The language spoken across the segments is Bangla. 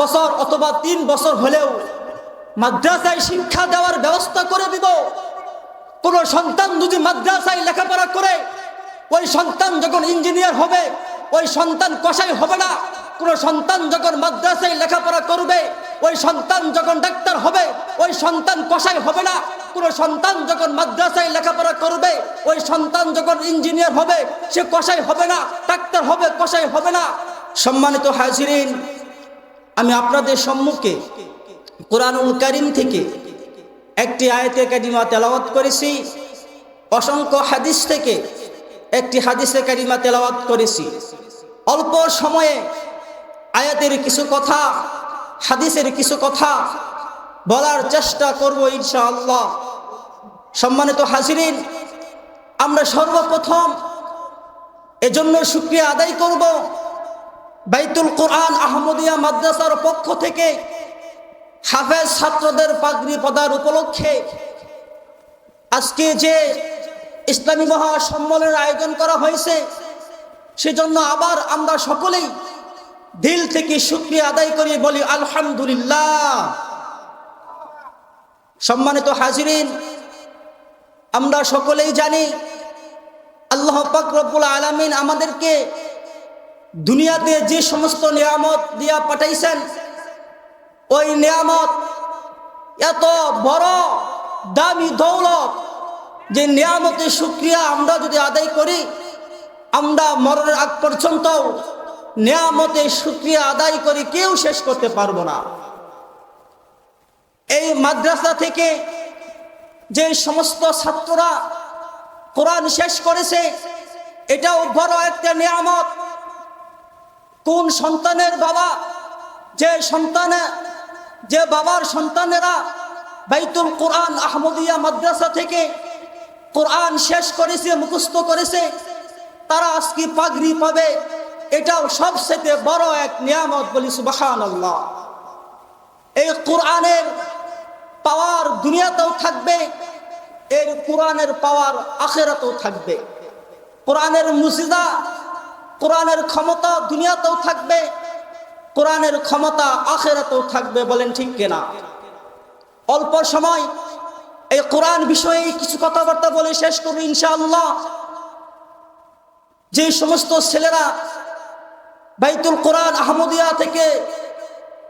বছর অথবা তিন বছর হলেও মাদ্রাসায় শিক্ষা দেওয়ার ব্যবস্থা করে দিব। কোনো সন্তান যদি মাদ্রাসায় লেখাপড়া করে, ওই সন্তান যখন ইঞ্জিনিয়ার হবে, ওই সন্তান কষাই হবে না। কোন সন্তান যখন মাদ্রাসায় লেখাপড়া করবে, ওই সন্তান যখন ডাক্তার হবে, ওই সন্তান কষাই হবে না। কোনো সন্তান যখন মাদ্রাসায় লেখাপড়া করবে, ওই সন্তান যখন ইঞ্জিনিয়ার হবে, সে কষাই হবে না, ডাক্তার হবে কষাই হবে না। সম্মানিত হাজিরিন আমি আপনাদের সম্মুখে কোরআনুল করিম থেকে একটি আয়তে কারিমা তেলাওয়াত করেছি, অসংখ্য হাদিস থেকে একটি হাদিসে কারিমা তেলাওয়াত করেছি। অল্প সময়ে আয়াতের কিছু কথা, হাদিসের কিছু কথা বলার চেষ্টা করব ইনশাআল্লাহ। সম্মানিত হাজিরিন, আমরা সর্বপ্রথম এজন্য শুক্রিয়া আদায় করব বাইতুল কোরআন আহমদিয়া মাদ্রাসার পক্ষ থেকে হাফেজ ছাত্রদের পাগড়ি পদার উপলক্ষে আজকে যে ইসলামী মহাসম্মেলনের আয়োজন করা হয়েছে, সেজন্য আবার আমরা সকলেই দিল থেকে শুক্রিয়া আদায় করি বলি আলহামদুলিল্লাহ। সম্মানিত হাজিরিন, আমরা সকলেই জানি আল্লাহ পাক রব্বুল আলমিন আমাদেরকে দুনিয়াতে যে সমস্ত নিয়ামত দিয়া পাঠাইছেন, ওই নিয়ামত এত বড় দামি দৌলত যে নিয়ামতের সুক্রিয়া আমরা যদি আদায় করি, আমরা মরণের আগ পর্যন্ত নিয়ামতের সুক্রিয়া আদায় করে কেউ শেষ করতে পারব না। এই মাদ্রাসা থেকে যে সমস্ত ছাত্ররা কোরআন শেষ করেছে, এটাও বড় একটা নিয়ামত। কোন সন্তানের বাবা, যে সন্তানে, যে বাবার সন্তানেরা বাইতুল কোরআন আহমদিয়া মাদ্রাসা থেকে কোরআন শেষ করেছে, মুখস্থ করেছে, তারা আজকে পাগড়ি পাবে, এটাও সবচেয়ে বড় এক নিয়ামত বলি সুবাহান আল্লাহ এই কোরআনের পাওয়ার দুনিয়াতেও থাকবে, এর কোরআনের পাওয়ার আখেরাতেও থাকবে। কোরআনের মুসিদা কোরআনের ক্ষমতা দুনিয়াতেও থাকবে, কোরআনের ক্ষমতা আখেরাতেও থাকবে বলেন ঠিক কিনা? অল্প সময় এই কোরআন বিষয়ে কিছু কথাবার্তা বলে শেষ করব ইনশাআল্লাহ। যে সমস্ত ছেলেরা বাইতুল কোরআন আহমদিয়া থেকে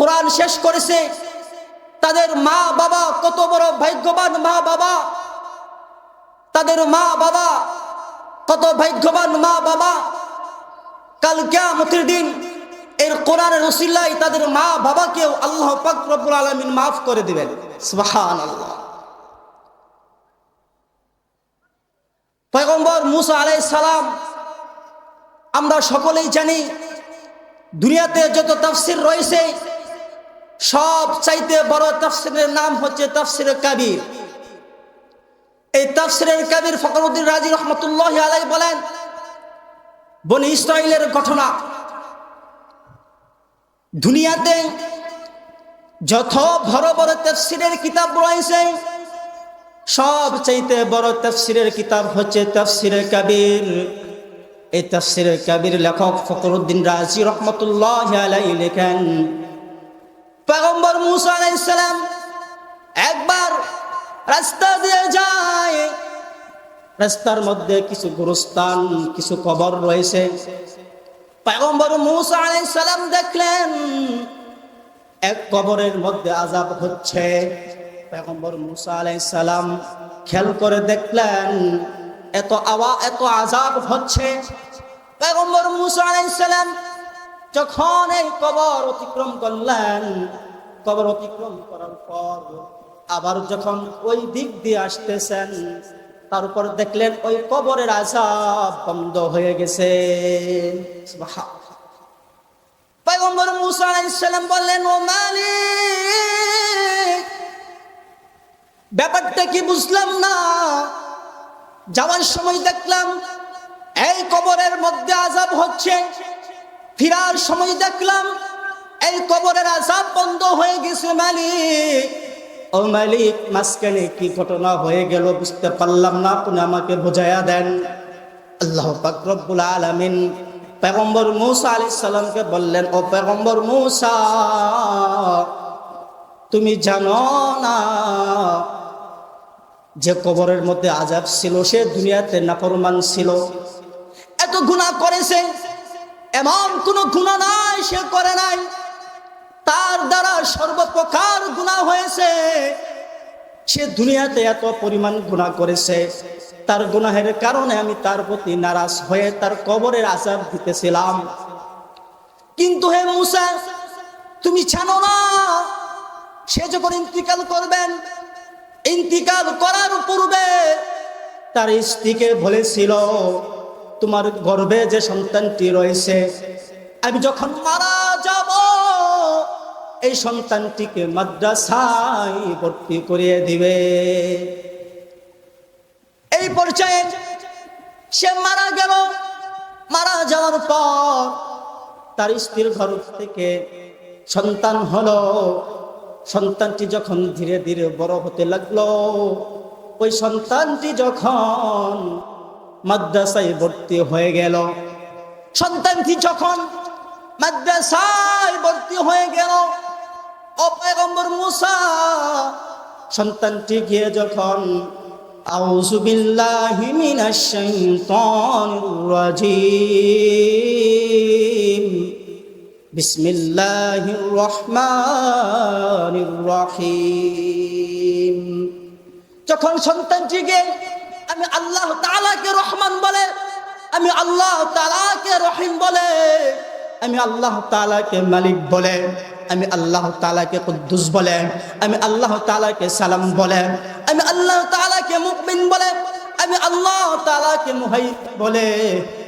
কোরআন শেষ করেছে, তাদের মা বাবা কত বড় ভাগ্যবান মা বাবা, তাদের মা বাবা কত ভাগ্যবান মা বাবা কাল কেয়ামতের দিন এর কোরআনের রসিল্লাই তাদের মা বাবাকেও আল্লাহ পাক আলমিন মাফ করে দিবেন। সুবহান আল্লাহ পয়গম্বর মুসা আলাই সালাম, আমরা সকলেই জানি, দুনিয়াতে যত তাফসির রয়েছে, সব চাইতে বড় তাফসিরের নাম হচ্ছে তাফসিরের কাবির। এই তাফসিরের কাবির ফকরুদ্দিন রাজি রহমতুল্লাহ আলাই বলেন বনি ইসরায়েলের ঘটনা। দুনিয়াতে যত বড় বড় তফসিরের কিতাব রয়েছে সব চাইতে বড় তফসিরের কিতাব হচ্ছে তফসিরের কাবির। এই তফসিরের কাবির লেখক ফকরুদ্দিন রাজি রহমতুল্লাহ আলাই লেখেন, পেগম্বর মুসা আলাইসালাম একবার রাস্তা দিয়ে যায় রাস্তার মধ্যে কিছু গুরুস্থান, কিছু কবর রয়েছে। পেগম্বর মুসা আলাইসালাম দেখলেন, এক কবরের মধ্যে আজাব হচ্ছে। পেগম্বর মুসা আলাইসালাম খেল করে দেখলেন, এত আওয়া, এত আজাব হচ্ছে। পেগম্বর মুসা আলাইসালাম যখন এই কবর অতিক্রম করলেন, কবর অতিক্রম করার পর আবার যখন ওই দিক দিয়ে আসতেছেন তার উপর দেখলেন ওই কবরের আজাব বন্ধ হয়ে গেছে। পয়গম্বর মুসা বললেন, ও মালিক, ব্যাপারটা কি বুঝলাম না? যাওয়ার সময় দেখলাম এই কবরের মধ্যে আজাব হচ্ছে। ফিরার সময় দেখলাম এই কবরের আজাব বন্ধ হয়ে গেছে, মালিক। ও মালিক, মাঝখানে কি ঘটনা হয়ে গেল বুঝতে পারলাম না, আপনি আমাকে বোঝাইয়া দেন। আল্লাহ পাকরবুল আলমিন পেগম্বর মৌসা আলি সাল্লামকে বললেন, ও পেগম্বর মৌসা, তুমি জানো না যে কবরের মধ্যে আজাব ছিল, সে দুনিয়াতে নাফরমান ছিল। এত গুণা করেছে, এমন কোন গুণা নাই, সে করে নাই। তার দ্বারা সর্বপ্রকার গুণা হয়েছে। সে দুনিয়াতে এত পরিমাণ গুণা করেছে। তার গুনাহের কারণে আমি তার প্রতি নারাজ হয়ে তার কবরের আজাব দিতেছিলাম। কিন্তু হে মুসা, তুমি জানো না। সে যখন ইন্তিকাল করবেন, ইন্তিকাল করার পূর্বে তার স্ত্রীকে বলেছিল, তোমার গর্ভে যে সন্তানটি রয়েছে, আমি যখন মারা যাব এই সন্তানটিকে মাদ্রাসায় ভর্তি করিয়ে দিবে। এই পর্যায়ে সে মারা গেল। মারা যাওয়ার পর তার স্ত্রীর ঘর থেকে সন্তান হলো। সন্তানটি যখন ধীরে ধীরে বড় হতে লাগল, ওই সন্তানটি যখন মাদ্রাসায় ভর্তি হয়ে গেল, সন্তানটি যখন মাদ্রাসায় ভর্তি হয়ে গেল অপয়গম্বর মুসা, সন্তানটি গিয়ে যখন, আউযু বিল্লাহি যখন সন্তানটিকে আমি আল্লাহ তাআলাকে রহমান বলে, আমি আল্লাহ তাআলাকে রহিম বলে, আমি আল্লাহ তাআলাকে মালিক বলে আমি আল্লাহ তালাকে কুদ্দুস বলে, আমি আল্লাহ তালাকে সালাম বলে, আমি আল্লাহ তালাকে মুকমিন বলে, আমি আল্লাহ তালাকে মুহাই বলে।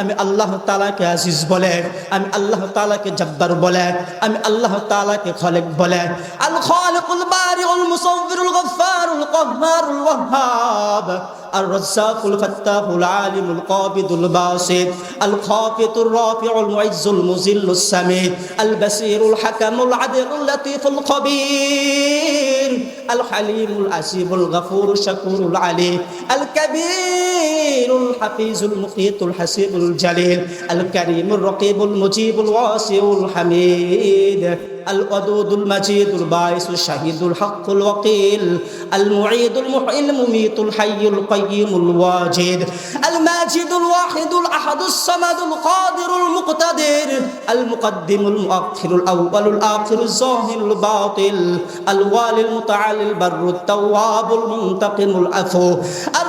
আমি আল্লাহ তালাকে আজিজ বলে আমি আল্লাহ তালাকে জব্বার বলে আমি আল্লাহ তালাকে খলেক বলে। আল খালেকুল বারিউল মুসাউবিরুল গফফারুল কহ্মারুল ওয়াহ্হাব الرزاق الفتاح العالم القابض الباسط الخافت الرافع المعز المزل السميع البصير الحكم العدل اللطيف الخبير الحليم العسيب الغفور الشكور العلي الكبير الحفيظ المقيت الحسيب الجليل الكريم الرقيب المجيب الواسع الحميد الودود المجيد الباعث الشهيد الحق الوقيل المعيد المحيي المميت الحي القيم الواجد الماجد الواحد الأحد الصمد القادر المقتدر المقدم المؤخر الأول الآخر الظاهر الباطل الوالي المتعالي البر التواب المنتقم العفو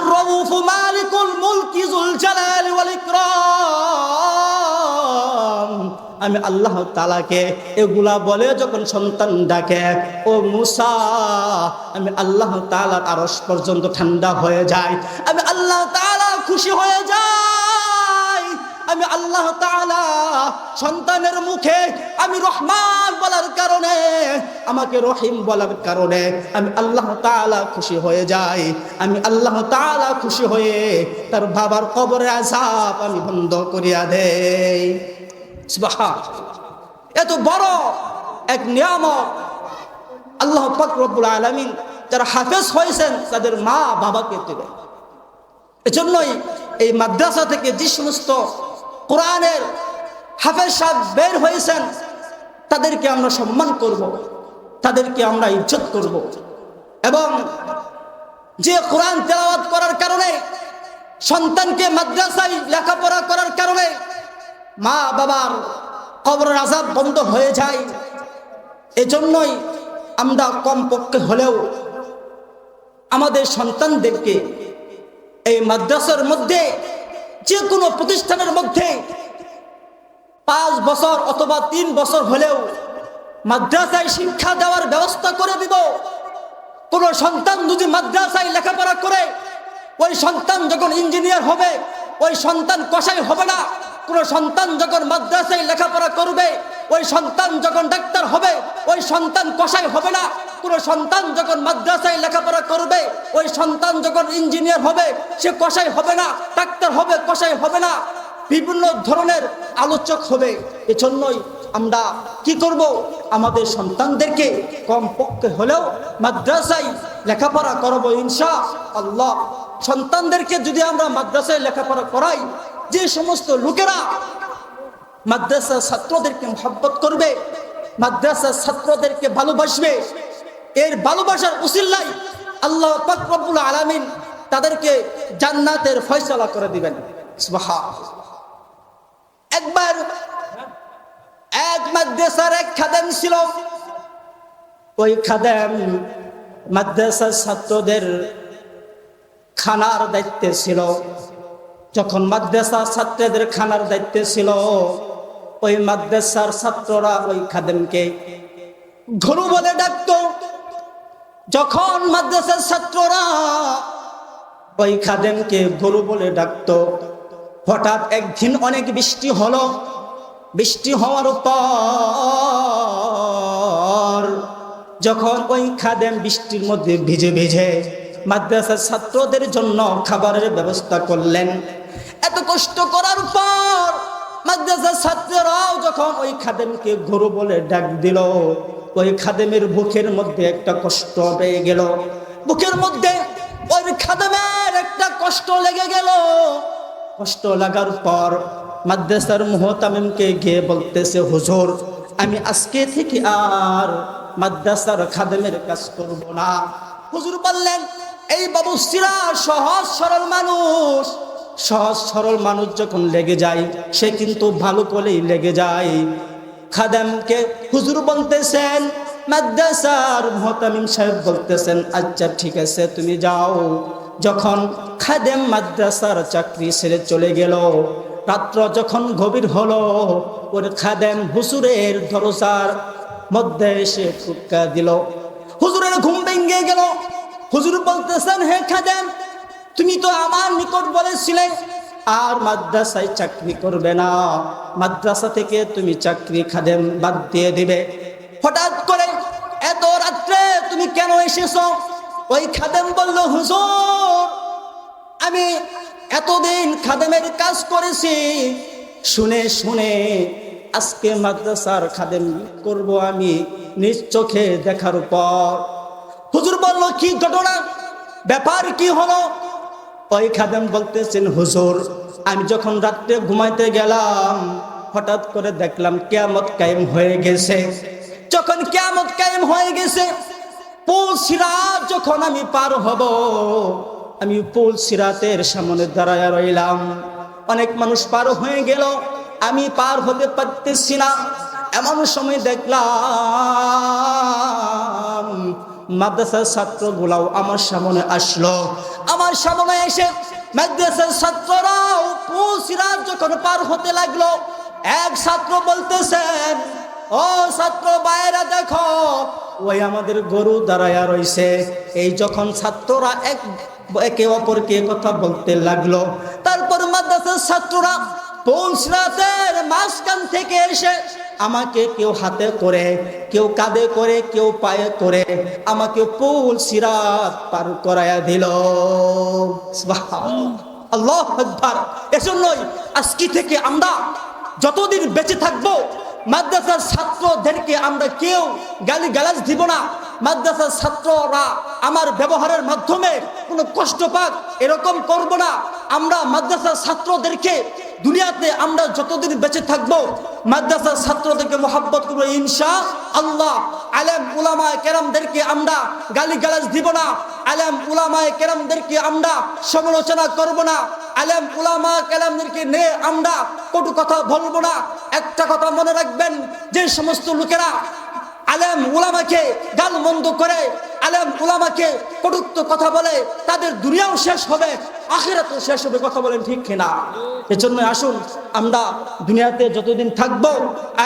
الرؤوف مالك الملك ذو الجلال والإكرام আমি আল্লাহ তালাকে এগুলা বলে যখন সন্তান ডাকে ও মুসা আমি আল্লাহ তালার আরস পর্যন্ত ঠান্ডা হয়ে যায় আমি আল্লাহ তালা খুশি হয়ে যাই আমি আল্লাহ তাআলা সন্তানের মুখে আমি রহমান বলার কারণে, আমাকে রহিম বলার কারণে আমি আল্লাহ তাআলা খুশি হয়ে যাই। আমি আল্লাহ তাআলা খুশি হয়ে তার বাবার কবরের আজাব আমি বন্ধ করিয়া দেই। এত বড় এক নিয়ামত। আল্লাহ পাক রব্বুল আলামিন যারা হাফেজ হয়েছেন, তাদের মা বাবাকে দেবেন। এজন্যই এই মাদ্রাসা থেকে যে সমস্ত কোরআনের হাফেজ সাহেব বের হয়েছেন, তাদেরকে আমরা সম্মান করব। তাদেরকে আমরা ইজ্জত করব। এবং যে কোরআন তেলাওয়াত করার কারণে, সন্তানকে মাদ্রাসায় লেখাপড়া করার কারণে মা বাবার কবর আজাব বন্ধ হয়ে যায়, এজন্যই আমরা কমপক্ষে হলেও আমাদের সন্তানদেরকে এই মাদ্রাসার মধ্যে যে কোনো প্রতিষ্ঠানের মধ্যে পাঁচ বছর অথবা তিন বছর হলেও মাদ্রাসায় শিক্ষা দেওয়ার ব্যবস্থা করে দিব। কোন সন্তান যদি মাদ্রাসায় লেখাপড়া করে, ওই সন্তান যখন ইঞ্জিনিয়ার হবে, ওই সন্তান কষাই হবে না। কোন সন্তান যখন মাদ্রাসায় লেখাপড়া করবে ওই সন্তান যখন ডাক্তার হবে, ওই সন্তান কষাই হবে না। কোন সন্তান যখন মাদ্রাসায় লেখাপড়া করবে, ওই সন্তান যখন ইঞ্জিনিয়ার হবে, সে কষাই হবে না, ডাক্তার হবে কষাই হবে না। বিভিন্ন ধরনের আলোচক হবে। এজন্যই আমরা কি করব? আমাদের সন্তানদেরকে কম পক্ষে হলেও মাদ্রাসায় লেখাপড়া করব ইনশা আল্লাহ। সন্তানদেরকে যদি আমরা মাদ্রাসায় লেখাপড়া করাই, যে সমস্ত লোকেরা মাদ্রাসার ছাত্রদেরকে মহব্বত করবে মাদ্রাসার ছাত্রদেরকে ভালোবাসবে। এর ভালোবাসার উসিল্লাই আল্লাহ পাক রব্বুল আলামিন তাদেরকে জান্নাতের ফয়সলা করে দিবেন। একবার এক মাদ্রাসার এক খাদেম ছিল। ওই খাদেম মাদ্রাসার ছাত্রদের খানার দায়িত্বে ছিল। যখন মাদ্রাসা ছাত্রদের খানার দায়িত্বে ছিল ওই মাদ্রাসার ছাত্ররা ওই খাদেমকে ঘুরু বলে ডাকতো। যখন মাদ্রাসার ছাত্ররা ওই খাদেমকে গরু বলে ডাকতো, হঠাৎ একদিন অনেক বৃষ্টি হলো। বৃষ্টি হওয়ার পর যখন ওই খাদেম বৃষ্টির মধ্যে ভিজে ভিজে মাদ্রাসার ছাত্রদের জন্য খাবারের ব্যবস্থা করলেন, এত কষ্ট করার পর মাদ্রাসার ছাত্ররাও যখন ওই খাদেমকে গরু বলে ডাক দিল, ওই খাদেমের বুকের মধ্যে একটা কষ্ট পেয়ে গেল। বুকের মধ্যে ওই খাদেমের একটা কষ্ট লেগে গেল। কষ্ট লাগার পর মাদ্রাসার মোহতামিমকে গিয়ে বলতেছে, হুজুর, আমি আজকে থেকে আর মাদ্রাসার খাদেমের কাজ করব না। হুজুর বললেন, এই বাবুসিরা সহজ, সরল মানুষ। সহজ সরল মানুষ যখন লেগে যায়, সে কিন্তু ভালো করেই লেগে যায়। খাদেমকে হুজুর বলতেছেন, মাদ্রাসার মোহতামিম সাহেব বলতেছেন আচ্ছা ঠিক আছে, তুমি যাও। যখন খাদেম মাদ্রাসার চাকরি ছেড়ে চলে গেল, রাত্র যখন গভীর হলো, ওর খাদেম হুজুরের দরজার মধ্যে এসে ফুটকা দিল। হুজুরের ঘুম ভেঙে গেল। হুজুর বলতেছেন, হে খাদেম তুমি তো আমার নিকট বলেছিলে, আর মাদ্রাসায় চাকরি করবে না। মাদ্রাসা থেকে তুমি চাকরি খাদেম বাদ দিয়ে দিবে। হঠাৎ করে এত রাত্রে তুমি কেন এসেছ? ওই খাদেম বলল, হুজুর, আমি এতদিন খাদেমের কাজ করেছি। শুনে শুনে আজকে মাদ্রাসার খাদেম করব আমি নিজ চোখে দেখার পর। হুজুর বলল, কি ঘটনা? ব্যাপার কি হলো? ওই খাদেম বলতেছেন, হুজুর, আমি যখন রাত্রে ঘুমাইতে গেলাম, হঠাৎ করে দেখলাম কেয়ামত কায়েম হয়ে গেছে। যখন কেয়ামত কায়েম হয়ে গেছে সিরাত যখন আমি পার হব, আমি পুল সিরাতের সামনে দাঁড়ায় রইলাম। অনেক মানুষ পার হয়ে গেল, আমি পার হতে পারতেছি না। এমন সময় দেখলাম মাদ্রাসার ছাত্রগুলাও আমার সামনে আসলো। আমার সামনে এসে মাদ্রাসার ছাত্ররাও পুল সিরাত যখন পার হতে লাগল, এক ছাত্র বলতেছেন ও ছাত্র বাইরা দেখো, ওই আমাদের গরু দাঁড়ায়া রইছে। এই যখন ছাত্ররা এক, একে অপরকে কথা বলতে লাগল, তারপর মাদ্রাসার ছাত্ররা পৌঁছরাতের মাঝখান থেকে এসে আমাকে কেউ হাতে করে, কেউ কাঁধে করে, কেউ পায়ে করে আমাকে পুল সিরাত পার করাইয়া দিল। আল্লাহ আকবার। এজন্যই আজকে থেকে আমরা যতদিন বেঁচে থাকব মাদ্রাসার ছাত্রদেরকে আমরা কেউ গালি গালাজ দিব না। মাদ্রাসার ছাত্ররা আমার ব্যবহারের মাধ্যমে কোনো কষ্ট পাক, এরকম করব না। আমরা মাদ্রাসার ছাত্রদেরকে দুনিয়াতে আমরা যতদিন বেঁচে থাকব, মাদ্রাসার ছাত্রদেরকে মোহাব্বত করব ইনশা আল্লাহ। আলেম উলামায় কেরামদেরকে আমরা গালি গালাজ দিব না। আলেম উলামায় কেরামদেরকে আমরা সমালোচনা করব না। আলেম, উলামা, কালামদেরকে নিয়ে আমরা কটু কথা বলব না। একটা কথা মনে রাখবেন, যে সমস্ত লোকেরা আলেম উলামাকে গাল মন্দ করে, আলেম উলামাকে কটুক্ত কথা বলে, তাদের দুনিয়াও শেষ হবে, আখেরাতও শেষ হবে, কথা বলেন ঠিক কিনা? এজন্য আসুন, আমরা দুনিয়াতে যতদিন থাকব,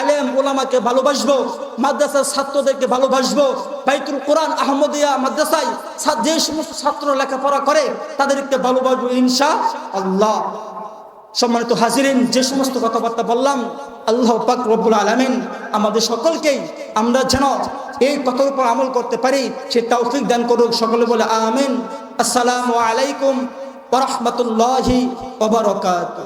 আলেম উলামাকে ভালোবাসবো, মাদ্রাসার ছাত্রদেরকে ভালোবাসবো, বাইতুল কোরআন আহমদিয়া মাদ্রাসায় যে সমস্ত ছাত্র লেখাপড়া করে, তাদেরকে ভালোবাসবো ইনশা আল্লাহ সম্মানিত হাজিরিন, যে সমস্ত কথাবার্তা বললাম, আল্লাহ পাক রব্বুল আলমিন আমাদের সকলকেই আমরা যেন এই কথার উপর আমল করতে পারি, সে তৌফিক দান করুক সকলে বলে আমিন। আসসালামু আলাইকুম ওরহমতুল্লাহি ওবরকাত